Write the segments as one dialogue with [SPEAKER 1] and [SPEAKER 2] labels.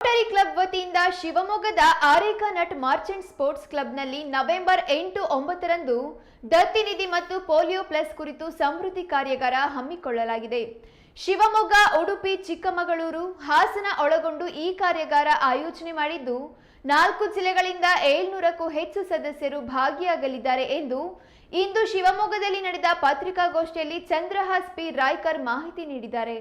[SPEAKER 1] Rotary club ವತಿಯಿಂದ ಶಿವಮೊಗ್ಗದ areca nut merchant sports ಕ್ಲಬ್ನಲ್ಲಿ ನವೆಂಬರ್ ಎಂಟು ಒಂಬತ್ತರಂದು ದತ್ತಿ ನಿಧಿ ಮತ್ತು ಪೋಲಿಯೋ ಪ್ಲಸ್ ಕುರಿತು ಸಮೃದ್ಧಿ ಕಾರ್ಯಾಗಾರ ಹಮ್ಮಿಕೊಳ್ಳಲಾಗಿದೆ. ಶಿವಮೊಗ್ಗ, ಉಡುಪಿ, ಚಿಕ್ಕಮಗಳೂರು, ಹಾಸನ ಒಳಗೊಂಡು ಈ ಕಾರ್ಯಾಗಾರ ಆಯೋಜನೆ ಮಾಡಿದ್ದು, ನಾಲ್ಕು ಜಿಲ್ಲೆಗಳಿಂದ ಏಳ್ನೂರಕ್ಕೂ ಹೆಚ್ಚು ಸದಸ್ಯರು ಭಾಗಿಯಾಗಲಿದ್ದಾರೆ ಎಂದು ಇಂದು ಶಿವಮೊಗ್ಗದಲ್ಲಿ ನಡೆದ ಪತ್ರಿಕಾಗೋಷ್ಠಿಯಲ್ಲಿ ಚಂದ್ರಹಾಸ್ ಪಿ. ರಾಯ್ಕರ್ ಮಾಹಿತಿ ನೀಡಿದ್ದಾರೆ.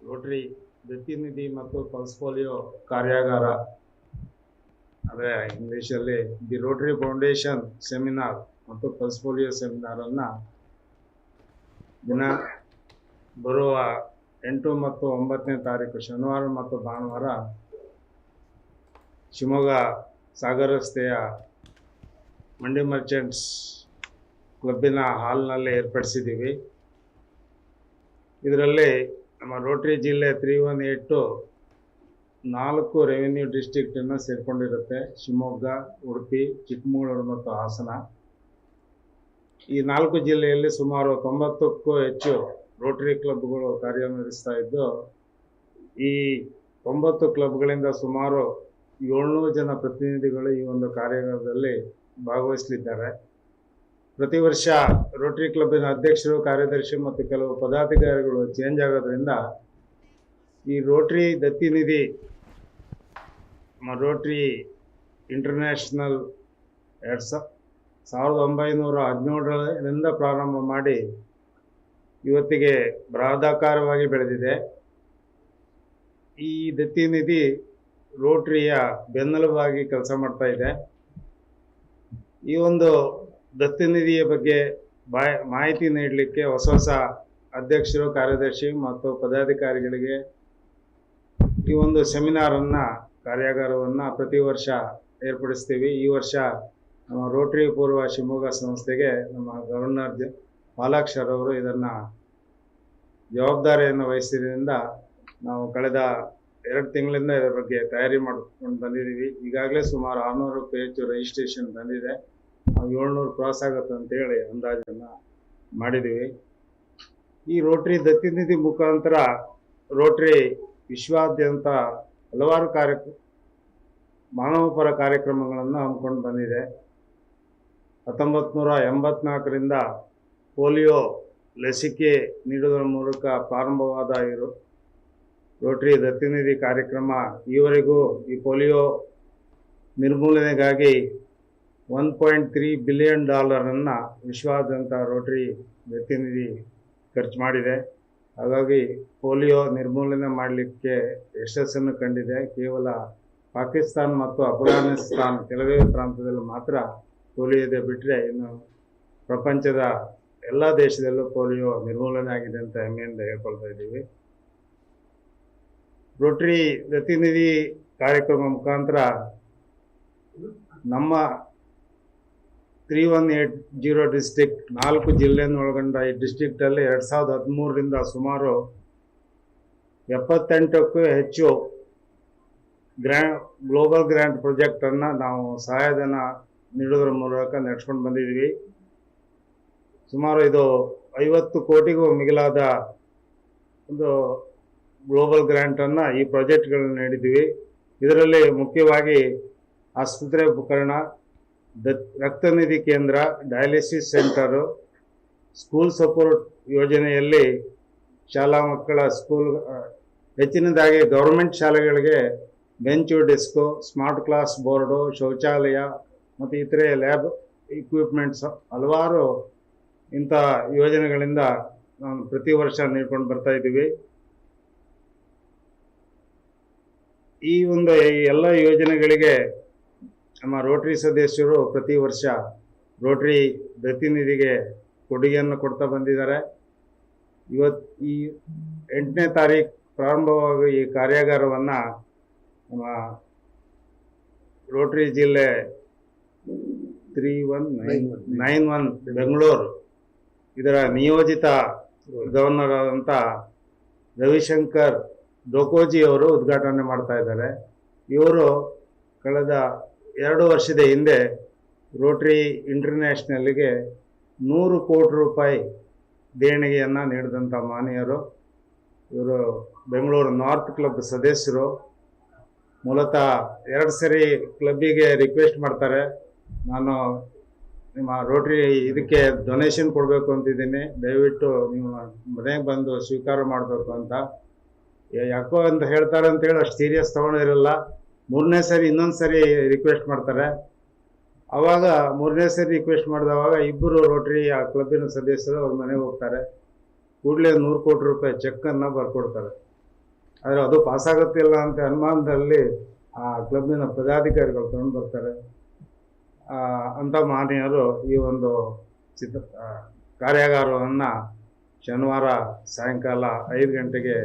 [SPEAKER 2] ರೋಟರಿ ಪ್ರತಿನಿಧಿ ಮತ್ತು ಪಲ್ಸ್ ಪೋಲಿಯೋ ಕಾರ್ಯಾಗಾರ. ಅಂದರೆ ಇಂಗ್ಲೀಷಲ್ಲಿ ದಿ ರೋಟರಿ ಫೌಂಡೇಶನ್ ಸೆಮಿನಾರ್ ಮತ್ತು ಪಲ್ಸ್ ಪೋಲಿಯೋ ಸೆಮಿನಾರನ್ನು ದಿನ ಬರುವ ಎಂಟು ಮತ್ತು ಒಂಬತ್ತನೇ ತಾರೀಕು ಶನಿವಾರ ಮತ್ತು ಭಾನುವಾರ ಶಿವಮೊಗ್ಗ ಸಾಗರ ರಸ್ತೆಯ ಮಂಡಿ ಮರ್ಚೆಂಟ್ಸ್ ಕ್ಲಬ್ಬಿನ ಹಾಲ್ನಲ್ಲಿ ಏರ್ಪಡಿಸಿದ್ದೀವಿ. ಇದರಲ್ಲಿ ನಮ್ಮ ರೋಟರಿ ಜಿಲ್ಲೆ ತ್ರೀ ಒನ್ ಏಟು ನಾಲ್ಕು ರೆವಿನ್ಯೂ ಡಿಸ್ಟಿಕ್ಟನ್ನು ಸೇರಿಕೊಂಡಿರುತ್ತೆ. ಶಿವಮೊಗ್ಗ, ಉಡುಪಿ, ಚಿಕ್ಕಮಗಳೂರು ಮತ್ತು ಹಾಸನ. ಈ ನಾಲ್ಕು ಜಿಲ್ಲೆಯಲ್ಲಿ ಸುಮಾರು ತೊಂಬತ್ತಕ್ಕೂ ಹೆಚ್ಚು ರೋಟರಿ ಕ್ಲಬ್ಗಳು ಕಾರ್ಯನಿರ್ವಹಿಸ್ತಾ ಇದ್ದು, ಈ ತೊಂಬತ್ತು ಕ್ಲಬ್ಗಳಿಂದ ಸುಮಾರು ಏಳ್ನೂರು ಜನ ಪ್ರತಿನಿಧಿಗಳು ಈ ಒಂದು ಕಾರ್ಯಕ್ರಮದಲ್ಲಿ ಭಾಗವಹಿಸಲಿದ್ದಾರೆ. ಪ್ರತಿ ವರ್ಷ ರೋಟರಿ ಕ್ಲಬ್ಬಿನ ಅಧ್ಯಕ್ಷರು, ಕಾರ್ಯದರ್ಶಿ ಮತ್ತು ಕೆಲವು ಪದಾಧಿಕಾರಿಗಳು ಚೇಂಜ್ ಆಗೋದ್ರಿಂದ ಈ ರೋಟರಿ ದತ್ತಿನಿಧಿ ನಮ್ಮ ರೋಟ್ರಿ ಇಂಟರ್ನ್ಯಾಷನಲ್ ಎರಡು ಸಾವಿರದ ಒಂಬೈನೂರ ಹದಿನೇಳರಿಂದ ಪ್ರಾರಂಭ ಮಾಡಿ ಇವತ್ತಿಗೆ ಬೃಹದಾಕಾರವಾಗಿ ಬೆಳೆದಿದೆ. ಈ ದತ್ತಿ ನಿಧಿ ರೋಟ್ರಿಯ ಬೆನ್ನೆಲುಬಾಗಿ ಕೆಲಸ ಮಾಡ್ತಾ ಇದೆ. ಈ ಒಂದು ದತ್ತಿನಿಧಿಯ ಬಗ್ಗೆ ಬಾಯ್, ಮಾಹಿತಿ ನೀಡಲಿಕ್ಕೆ ಹೊಸ ಹೊಸ ಅಧ್ಯಕ್ಷರು, ಕಾರ್ಯದರ್ಶಿ ಮತ್ತು ಪದಾಧಿಕಾರಿಗಳಿಗೆ ಈ ಒಂದು ಸೆಮಿನಾರನ್ನು, ಕಾರ್ಯಾಗಾರವನ್ನು ಪ್ರತಿ ವರ್ಷ ಏರ್ಪಡಿಸ್ತೀವಿ. ಈ ವರ್ಷ ನಮ್ಮ ರೋಟರಿ ಪೂರ್ವ ಶಿವಮೊಗ್ಗ ಸಂಸ್ಥೆಗೆ ನಮ್ಮ ಗವರ್ನರ್ ಪಾಲಾಕ್ಷರ್ ಅವರು ಇದನ್ನು ಜವಾಬ್ದಾರಿಯನ್ನು ವಹಿಸಿದ್ರಿಂದ ನಾವು ಕಳೆದ ಎರಡು ತಿಂಗಳಿಂದ ಇದರ ಬಗ್ಗೆ ತಯಾರಿ ಮಾಡಿಕೊಂಡು ಬಂದಿದ್ದೀವಿ. ಈಗಾಗಲೇ ಸುಮಾರು ಆರುನೂರಕ್ಕೂ ಹೆಚ್ಚು ರಿಜಿಸ್ಟ್ರೇಷನ್ ಬಂದಿದೆ. ಏಳ್ನೂರು ಕ್ರಾಸ್ ಆಗುತ್ತೆ ಅಂತೇಳಿ ಅಂದಾಜನ್ನು ಮಾಡಿದ್ದೀವಿ ಈ ರೋಟರಿ ದತ್ತಿನಿಧಿ ಮುಖಾಂತರ ರೋಟರಿ ವಿಶ್ವಾದ್ಯಂತ ಹಲವಾರು ಕಾರ್ಯ ಮಾನವಪರ ಕಾರ್ಯಕ್ರಮಗಳನ್ನು ಹಮ್ಮಿಕೊಂಡು ಬಂದಿದೆ. ಹತ್ತೊಂಬತ್ತು ನೂರ ಎಂಬತ್ನಾಲ್ಕರಿಂದ ಪೋಲಿಯೋ ಲಸಿಕೆ ನೀಡುವುದರ ಮೂಲಕ ಪ್ರಾರಂಭವಾದ ರೋಟರಿ ದತ್ತಿನಿಧಿ ಕಾರ್ಯಕ್ರಮ ಈವರೆಗೂ ಈ ಪೋಲಿಯೋ ನಿರ್ಮೂಲನೆಗಾಗಿ ಒನ್ ಪಾಯಿಂಟ್ ತ್ರೀ ಬಿಲಿಯನ್ ಡಾಲರನ್ನು ವಿಶ್ವಾದ್ಯಂತ ರೋಟರಿ ಪ್ರತಿನಿಧಿ ಖರ್ಚು ಮಾಡಿದೆ. ಹಾಗಾಗಿ ಪೋಲಿಯೋ ನಿರ್ಮೂಲನೆ ಮಾಡಲಿಕ್ಕೆ ಯಶಸ್ಸನ್ನು ಕಂಡಿದೆ. ಕೇವಲ ಪಾಕಿಸ್ತಾನ ಮತ್ತು ಅಫ್ಘಾನಿಸ್ತಾನ ಕೆಲವೇ ಪ್ರಾಂತದಲ್ಲಿ ಮಾತ್ರ ಪೋಲಿಯೋ ಇದೆ ಬಿಟ್ಟರೆ ಇನ್ನು ಪ್ರಪಂಚದ ಎಲ್ಲ ದೇಶದಲ್ಲೂ ಪೋಲಿಯೋ ನಿರ್ಮೂಲನೆ ಆಗಿದೆ ಅಂತ ಹೆಮ್ಮೆಯಿಂದ ಹೇಳ್ಕೊಳ್ತಾ ಇದ್ದೀವಿ. ರೋಟ್ರಿ ಪ್ರತಿನಿಧಿ ಕಾರ್ಯಕ್ರಮ ಮುಖಾಂತರ ನಮ್ಮ three one eight zero district ನಾಲ್ಕು ಜಿಲ್ಲೆಯನ್ನು ಒಳಗೊಂಡ ಈ ಡಿಸ್ಟಿಕ್ಟಲ್ಲಿ ಎರಡು ಸಾವಿರದ ಹದಿಮೂರರಿಂದ ಸುಮಾರು ಎಪ್ಪತ್ತೆಂಟಕ್ಕೂ ಹೆಚ್ಚು ಗ್ರ್ಯಾ ಗ್ಲೋಬಲ್ ಗ್ರ್ಯಾಂಡ್ ಪ್ರಾಜೆಕ್ಟನ್ನು ನಾವು ಸಹಾಯಧನ ನೀಡೋದ್ರ ಮೂಲಕ ನಡೆಸ್ಕೊಂಡು ಬಂದಿದ್ದೀವಿ ಸುಮಾರು ಇದು ಐವತ್ತು ಕೋಟಿಗೂ ಮಿಗಿಲಾದ ಒಂದು ಗ್ಲೋಬಲ್ ಗ್ರ್ಯಾಂಟನ್ನು ಈ ಪ್ರಾಜೆಕ್ಟ್ಗಳನ್ನು ನೀಡಿದ್ದೀವಿ ಇದರಲ್ಲಿ ಮುಖ್ಯವಾಗಿ ಆಸ್ಪತ್ರೆ ಉಪಕರಣ ರಕ್ತನಿಧಿ ಕೇಂದ್ರ, ಡಯಾಲಿಸಿಸ್ ಸೆಂಟರು, ಸ್ಕೂಲ್ ಸಪೋರ್ಟ್ ಯೋಜನೆಯಲ್ಲಿ ಶಾಲಾ ಮಕ್ಕಳ ಸ್ಕೂಲ್ ಹೆಚ್ಚಿನದಾಗಿ ಗೌರ್ಮೆಂಟ್ ಶಾಲೆಗಳಿಗೆ bench, desk, smart class board, ಶೌಚಾಲಯ ಮತ್ತು ಇತರೆ ಲ್ಯಾಬ್ ಇಕ್ವಿಪ್ಮೆಂಟ್ಸ್ ಹಲವಾರು ಇಂಥ ಯೋಜನೆಗಳಿಂದ ನಾವು ಪ್ರತಿ ವರ್ಷ ನೀಡ್ಕೊಂಡು ಬರ್ತಾ ಇದ್ದೀವಿ. ಈ ಒಂದು ಎಲ್ಲ ಯೋಜನೆಗಳಿಗೆ ನಮ್ಮ ರೋಟರಿ ಸದಸ್ಯರು ಪ್ರತಿ ವರ್ಷ ರೋಟರಿ ಪ್ರತಿನಿಧಿಗೆ ಕೊಡುಗೆಯನ್ನು ಕೊಡ್ತಾ ಬಂದಿದ್ದಾರೆ. ಇವತ್ತು ಈ ಎಂಟನೇ ತಾರೀಕು ಪ್ರಾರಂಭವಾಗುವ ಈ ಕಾರ್ಯಾಗಾರವನ್ನು ನಮ್ಮ ರೋಟರಿ ಜಿಲ್ಲೆ three one nine nine one Bengaluru, ಇದರ ನಿಯೋಜಿತ ಗವರ್ನರ್ ಆದಂಥ ರವಿಶಂಕರ್ ಡೋಕೋಜಿ ಅವರು ಉದ್ಘಾಟನೆ ಮಾಡ್ತಾ ಇದ್ದಾರೆ. ಇವರು ಕಳೆದ ಎರಡು ವರ್ಷದ ಹಿಂದೆ ರೋಟ್ರಿ ಇಂಟರ್ನ್ಯಾಷನಲ್ಗೆ ನೂರು ಕೋಟಿ ರೂಪಾಯಿ ದೇಣಿಗೆಯನ್ನು ನೀಡಿದಂಥ ಮಾನ್ಯರು. ಇವರು ಬೆಂಗಳೂರು ನಾರ್ತ್ ಕ್ಲಬ್ ಸದಸ್ಯರು. ಮೂಲತಃ ಎರಡು ಸರಿ ಕ್ಲಬ್ಬಿಗೆ ರಿಕ್ವೆಸ್ಟ್ ಮಾಡ್ತಾರೆ. ನಾನು ನಿಮ್ಮ ರೋಟ್ರಿ ಇದಕ್ಕೆ ಡೊನೇಷನ್ ಕೊಡಬೇಕು ಅಂತಿದ್ದೀನಿ. ದಯವಿಟ್ಟು ನೀವು ಮನೆಗೆ ಬಂದು ಸ್ವೀಕಾರ ಮಾಡಬೇಕು ಅಂತ. ಯಾಕೋ ಅಂತ ಹೇಳ್ತಾರೆ ಅಂತೇಳಿ ಅಷ್ಟು ಸೀರಿಯಸ್ ತೊಗೊಂಡಿರಲ್ಲ. ಮೂರನೇ ಸರಿ ಇನ್ನೊಂದು ಸರಿ ರಿಕ್ವೆಸ್ಟ್ ಮಾಡ್ತಾರೆ. ಅವಾಗ ಮೂರನೇ ಸರಿ ರಿಕ್ವೆಸ್ಟ್ ಮಾಡಿದವಾಗ ಇಬ್ಬರು ರೋಟ್ರಿ ಆ ಕ್ಲಬ್ಬಿನ ಸದಸ್ಯರು ಅವ್ರ ಮನೆಗೆ ಹೋಗ್ತಾರೆ. ಕೂಡಲೇ ನೂರು ಕೋಟಿ ರೂಪಾಯಿ ಚೆಕ್ಕನ್ನು ಬರ್ಕೊಡ್ತಾರೆ. ಆದರೆ ಅದು ಪಾಸ್ ಆಗುತ್ತಿಲ್ಲ ಅಂತ ಅನುಮಾನದಲ್ಲಿ ಆ ಕ್ಲಬ್ಬಿನ ಪದಾಧಿಕಾರಿಗಳು ತಗೊಂಡು ಬರ್ತಾರೆ. ಅಂಥ ಮಹನೀಯರು ಈ ಒಂದು ಚಿತ್ರ ಕಾರ್ಯಾಗಾರವನ್ನು ಶನಿವಾರ ಸಾಯಂಕಾಲ ಐದು ಗಂಟೆಗೆ